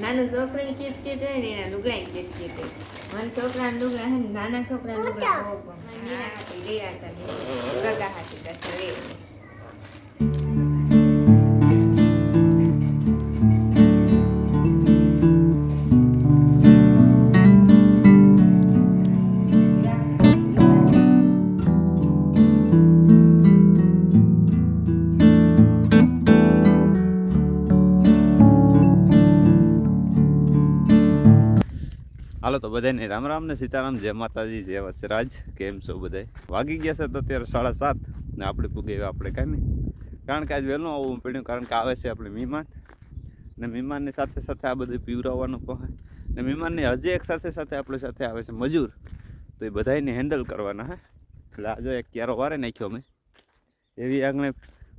નાનું છોકરું kit kit હોય ને એના લુગડા કીટ કીટ હોય. મને છોકરા લુગડા હે નાના છોકરા લુગડા લઈ હતા ગગા હાથી કરતા હાલો તો બધાને રામ રામ ને સીતારામ, જય માતાજી, જય વસરાજ. કેમ છો બધાય? વાગી ગયા છે તો અત્યારે સાડા સાત ને આપણે પૂગે આપણે કાંઈ નહીં. કારણ કે આજ વહેલું આવવું પડ્યું, કારણ કે આવે છે આપણે મહેમાન. ને મહેમાનની સાથે સાથે આ બધું પીવરાવવાનું પણ ને મહેમાનની હજી એક સાથે સાથે આપણી સાથે આવે છે મજૂર. તો એ બધાને હેન્ડલ કરવાના, હે? એટલે આજે એક ક્યારો વારે નાખ્યો મેં. એવી આગળ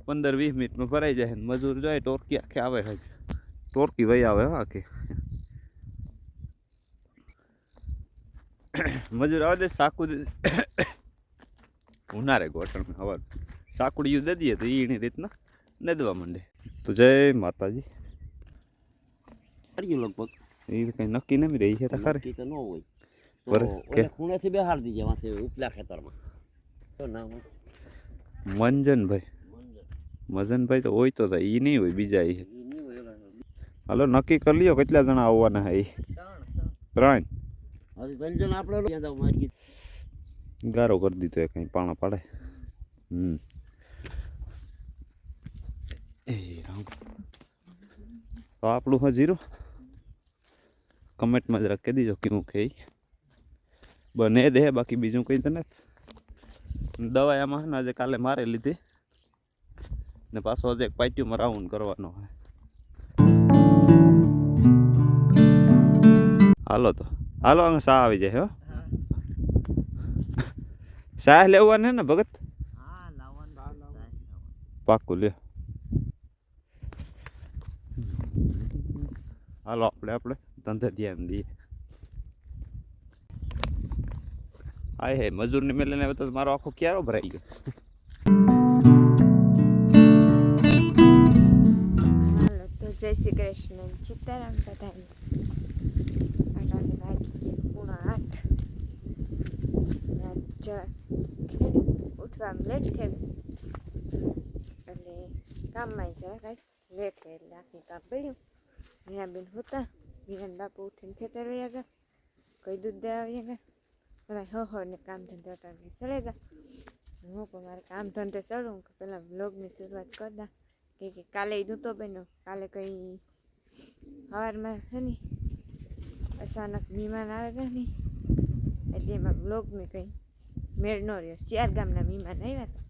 પંદર વીસ મિનિટમાં ભરાઈ જાય ને મજૂર જોઈએ ટોરકી આખે આવે હજી. ટોરકી વહી આવે, હા, આખી. મજૂર આવે સાકુ ઉનારે ગોઠણ હવા સાકુડિયું દે દઈએ તો એની રીતના નદવા માંડે. તો જય માતાજી. કર્યું લગભગ. એ કઈ નક્કી નમી રહી છે ખરે. તો ન હોય. પર કે- ખૂણેથી બેહાડી દીજે માથે ઉપલા ખેતરમાં. તો નામ મંજનભાઈ. મજનભાઈ તો હોય તો એ નહીં હોય બીજા એ. હાલો નક્કી કરી લ્યો કેટલા જણા આવવાના હે ત્રણ. ત્રણ. હજી ત્રણ જણ આપણે મારી ગારો કરી દીધો એ કંઈ પાણા પાડે. હમ. એ રામ. તો આપણું હા જીરો. કમેન્ટમાં જરા કહી દીજો કેવું કે. બને દે, બાકી બીજું કંઈ તો નથી. દવા એમાં ને, આજે કાલે મારે લીધી. ને પાછો હજી એક પાઇટ્યુમાં રાઉન્ડ કરવાનો હોય હાલો તો. હાલો અમે સા આવી જાય, હો. શાહ લેવાનું ને, ભગત? પાકું લ્યો. હાલો, આપણે આપણે, ધંધે ધ્યાન દઈએ. હાય હે મજૂરની મેલે હવે તો મારો આખો ક્યારો ભરાઈ ગયો. જય શ્રી કૃષ્ણ. સીતારામ બધાને. વાગી ગયા પૂણા આઠ ઉઠવામાં લેટ ખેડૂત એટલે કામમાં જરા કાંઈ લેટ થાય એટલે આખી કામ પડ્યું મીરાબેન હોતા મીરાન બાપુ ઉઠીને ખેતર રહ્યા ગયા કોઈ દૂધ દેવા આવ્યા ગયા હો હો ને કામ ધંધો અટાણે ચલે ગયા હું પણ મારે કામ ધંધે ચડું કે પહેલાં વ્લોગની શરૂઆત કરતા દા કે કાલે નહોતો બન્યો કાલે કંઈ સવારમાં છે ને અચાનક મહેમાન આવે છે ને, એટલે એમાં બ્લોગને કંઈ મેળ ન રહ્યો. ચાર ગામના મહેમાન આવ્યા હતા,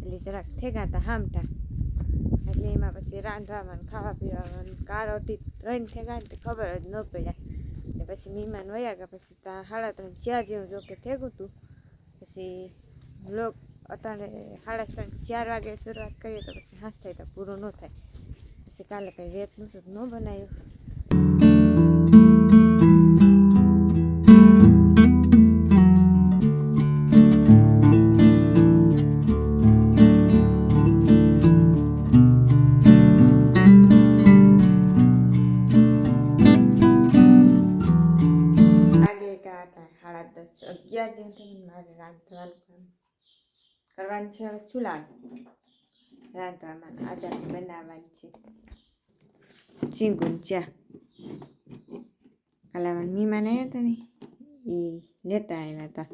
એટલે જરાક ઠેગા હતા હામટા. એટલે એમાં પછી રાંધવામાં ખાવા પીવામાં ને કારોથી ત્રણ ઠેગા તે ખબર જ ન પડ્યા ને પછી મહેમાન વયા ગયા, પછી ત્યાં સાડા ત્રણ, ચાર જેવું જોકે થેગું હતું. પછી બ્લોગ અટાણે સાડા ત્રણ, ચાર વાગે શરૂઆત કરીએ તો પછી હાથ થાય તો પૂરું ન થાય. પછી કાલે કંઈ રેત નહોતું ન બનાવ્યું. સાડા દસ, અગિયાર જેમ થઈને મારે રાંધવાનું કામ. કરવાનું છે હવે ચૂલા રાંધવામાં આજે બનાવવાની છે. ચીંગુન ચા. કાલે અમારા મહેમાન આવ્યા હતા ને? એ લેતા આવ્યા હતા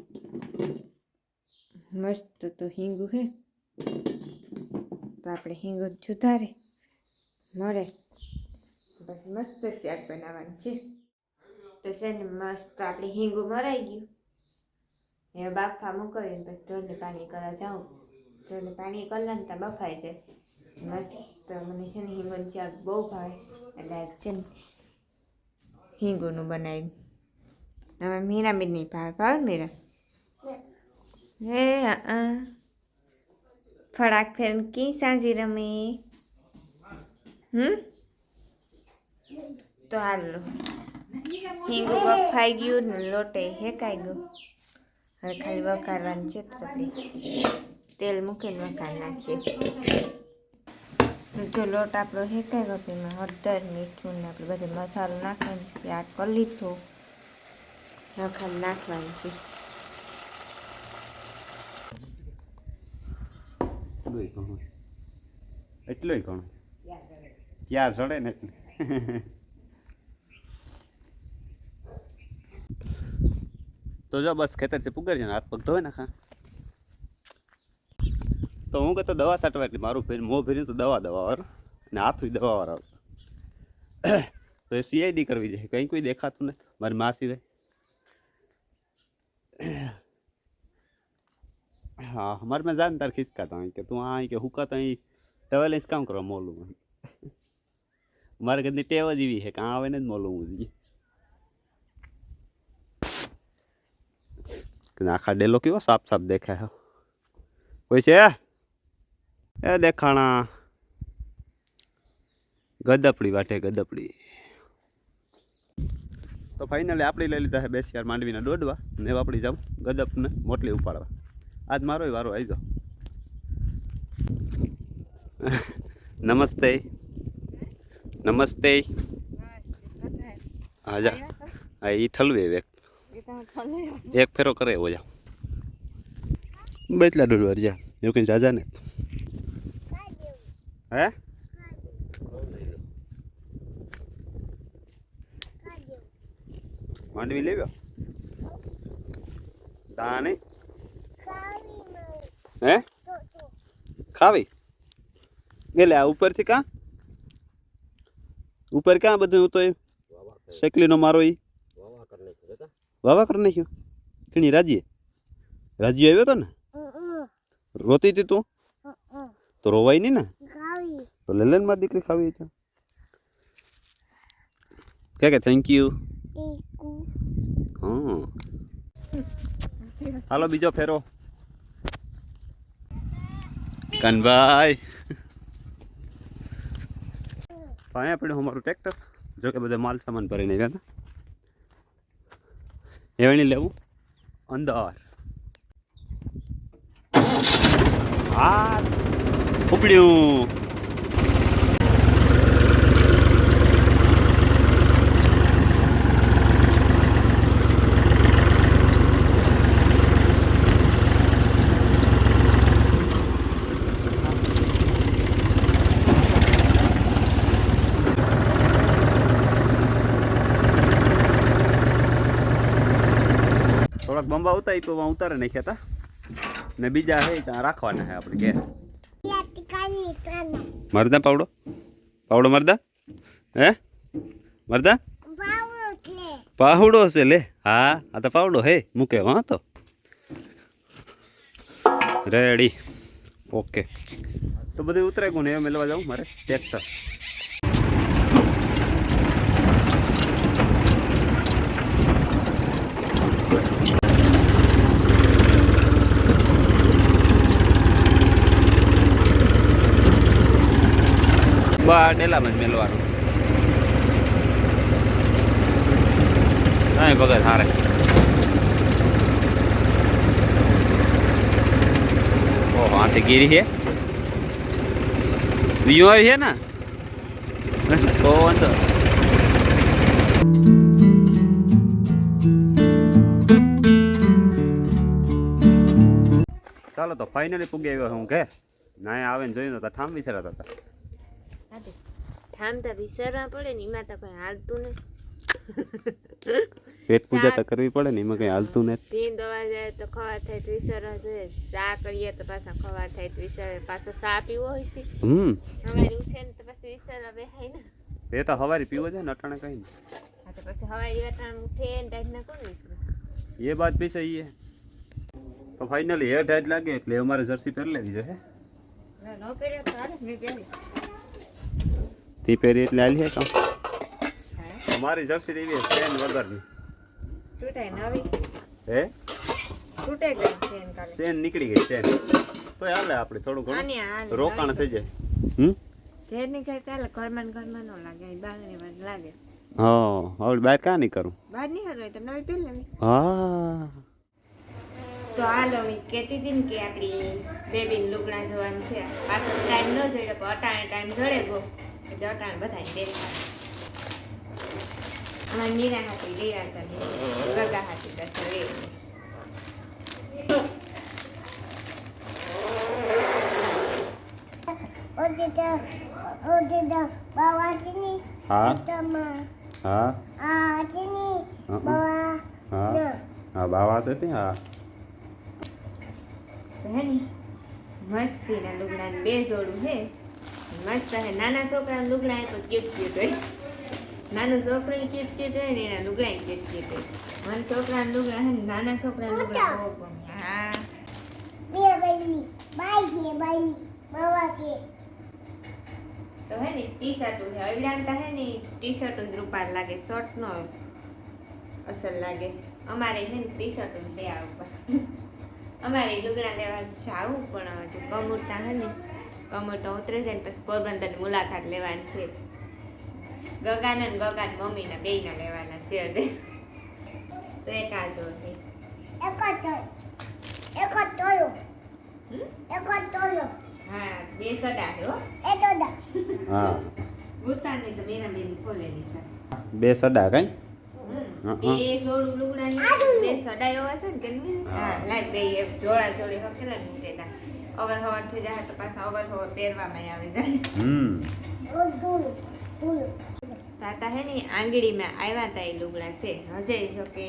મસ્ત તો હિંગુ હે. તો આપણે હિંગુ સુધારે મળે. બસ મસ્ત શાક બનાવવાનું છે. તો છે ને મસ્ત આપણે હિંગુ મરાઈ ગયું. એ બાફા મૂકવી ને પછી ઢોરને પાણી કરવા જાઉં. ઢોરને પાણી કરલા ને ત્યાં બફાઈ જાય. મસ્ત મને છે ને હિંગોનું શાક બહુ ભાવે. એટલે છે ને હિંગોનું બનાવ્યું. હવે મીરા બી નહીં ભાવે ભાવે મીરા? હે આ ફળાક ફેર કી સાંજી રમે? હમ? તો હાલો. હિંગુ બફાઈ ગયું ને લોટે હેકાઈ ગયું. હવે ખાલી વઘારવાનું છે તો તે તેલ મૂકીને વઘાર નાખીએ. જો લોટ આપણો હેકાઈ ગયો તેમાં હળદર, મીઠું ને આપણે બધો મસાલો નાખીને ત્યાર કરી લીધો ખાલી નાખવાનું છે. એટલું ઘણું ઘણું ચડે ને? એટલે તો જો બસ ખેતરથી પુગારી હાથ પગ ધોઈ નાખા. તો હું કહેતો દવા સાટવા એટલે મારું ફેર મો ફેરી તો દવા દવા દવાવાળો અને હાથું દવાવાળો તો એ સીઆઈડી કરવી છે. કંઈ કોઈ દેખાતું નથી. મારી માસી રહે હા મારે મેં જાન તાર ખિસકાતા અહીં કે તું આ કે હુકા તો અહીં દવા લઈને કામ કરવા મોલું મારે ઘરની ટેવ જ એવી છે કાં આવે ને જ મોલું હું જઈએ આખા ડેલો કેવો સાફ સાફ દેખાય કોઈ છે? એ દેખાણા. ગદપડી વાટે ગદપડી. તો ફાઇનલી આપણે લઈ લીધા છે બેસી યાર માંડવીના દોડવા. ને આપણી જાઉં ગદપને મોટલી ઉપાડવા. આજ મારો વારો આવી જાઓ નમસ્તે. નમસ્તે. હાજા હા એ ઠલવે એક. એક ફેરો કરે એવો જા. બેટલા ડોડવા જા. એવું કઈ જાજા ને? હે? માંડવી લેવ્યો તાને હે? ખાવી? એટલે આ ઉપરથી કાં? ઉપર ક્યાં બધું તો એ શેકલીનો મારો એ વાવા કરી નાખ્યું બેટા વાવા કરી નાખ્યો? કેણી રાજીએ? રાજી આવ્યો તો ને? રોતી હતી તું? તો રોવાય નહીં ને? તો લે લે મારી દીકરી ખાવી હોય તો કે કે થેન્ક યુ હાલો, બીજો ફેરો. કનભાઈ. ભાઈ પડ્યું અમારું ટ્રેક્ટર જો કે બધા માલ સામાન ભરીને ગયા હતા. એવણી લેવું? અંદર. આ ઉપડ્યું. થોડાક એ ઉતારી ઉતારે નાખ્યા હતા ને બીજા હે, ત્યાં રાખવાના હે આપણે ઘેર. મરદા પાવડો? પાવડો મરદા? હે? મરદા? પાવડો છે, લે. હા, આ તો પાવડો હે મૂકે હા તો. રેડી ઓકે તો બધું ઉતરાય ગયું ને એ મેળવા જાઉં મારે? ટ્રેક્ટર બા ડેલામાં જ મેળવાનું કાંઈ ભગત હારે. ઓહો આ ગીરી છે. બીજું આવી છે ને? તો વાંધો. ચાલો તો ફાઇનલી પૂગી આવ્યો હું, કે? ના આવે ને જોયું તો ઠામ વિચારતા હતા. થામતા વિસરવા પડે ને એમાં તો કઈ હાલતું ને પેટ પૂજા તો કરવી પડે ને એમાં કઈ હાલતું નથી. તીન દવા જાય તો ખવા થાય તો વિસરવા જોઈએ. ચા કરીએ તો પાછા ખવા થાય તો વિસરે પાછો ચા પીવો હોય છે. હમ. સવારે ઉઠે ને તો પછી વિસરવા બેહાય ને. એ તો હવારી પીવો છે ને અટાણે કઈ હા તો પછી હવારે અટાણે ઉઠે ને ટાઈમ ના કોણ વિસરે? એ વાત બી સહી હે તો ફાઇનલી હેર ટાઈટ લાગે એટલે અમારે જર્સી પહેરી લેવી જોઈએ ન પહેરે તો હાલે નહીં પહેરી. તી પહેરી એટલે આલી હે કામ. અમારી જર્સી એવી સ્ટેન્ડ વગરની. તૂટાય નવી? હે? તૂટે ગઈ ચેન કાલે. સેન નીકળી ગઈ સેન તો હાલે આપણે થોડું ઘણું. રોકાણ થઈ જાય. હમ? ઘેરની ઘેર ચાલે ઘરમાં ઘરમાં નો લાગે બાંગણી વાત લાગે. હા હવે બહાર કાં નહીં કરું બહાર નહીં તો નવી પહેરી લેવી હા. તો હાલો મેં કહેતી હતી ને કે આપણી બેબીને લુગડા જોવાનું છે. પાછો ટાઈમ ન જોયો પણ અટાણે ટાઈમ જડે ગયો. એટલે અટાણે બધાને દેખા અમારી મીરા હાથી લઈ આવતા ગગા હાથી દસ લે Odida, odida, bawa sini, હા sama, હા ah sini, Uh-uh. bawa, હા nah, હા બાવા છે તે હા તો હે ને મસ્તીના લુગડાને બે જોડું છે મસ્ત હે નાના છોકરાના લુગડા એ તો ક્યુટ ક્યુટ હોય. નાનું છોકરું ક્યુટ ક્યુટ હોય ને એના લુગડા ક્યુટ ક્યુટ હોય. મને છોકરાના લુગડા હે નાના છોકરાના લુગડા બહુ ગમે. હા. biar બાઈ છે બાઈની બાવા છે. તો હે ને ટી શર્ટ છે અવડાવતા હે ને ટી શર્ટ જ રૂપાલ લાગે શર્ટ નો અસર લાગે. અમારે છે ને ટી શર્ટ જ લે ઉપર. અમારે લુગડા લેવા જાવું પણ હજુ કમુરતા હે ને કમુરતા ઉતરે છે ને પછી પોરબંદરની મુલાકાત લેવાની છે. ગગાના ને ગગાન મમ્મીના બેયના લેવાના છે હજે. તો એક આ જોડ. એક tolo, હમ? ekor tolo, હા બે સદા છે હો. એ dah. હા. તો બેના બેન ખોલેલી છે. બે સડા કઈ? હમ. બે જોડું લુગડા લીધા, બે સડાયો હશે ને કેમ હા. લાઈ બે જોડા જોડી હકેલા ને મૂકેલા અવર હવર થઈ જાય તો પાછા અવર હવર પહેરવામાં આવી જાય. તાતા હે ને આંગળીમાં આવ્યા તા એ લુગડા છે. હજે જો કે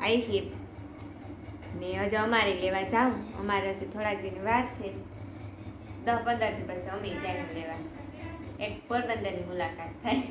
આવી ને હજુ અમારે લેવા જાઉં. અમારે હજુ થોડાક દિન વાર છે. દસ પંદર દિવસ અમે જાય લેવા. એક પોરબંદરની મુલાકાત થાય.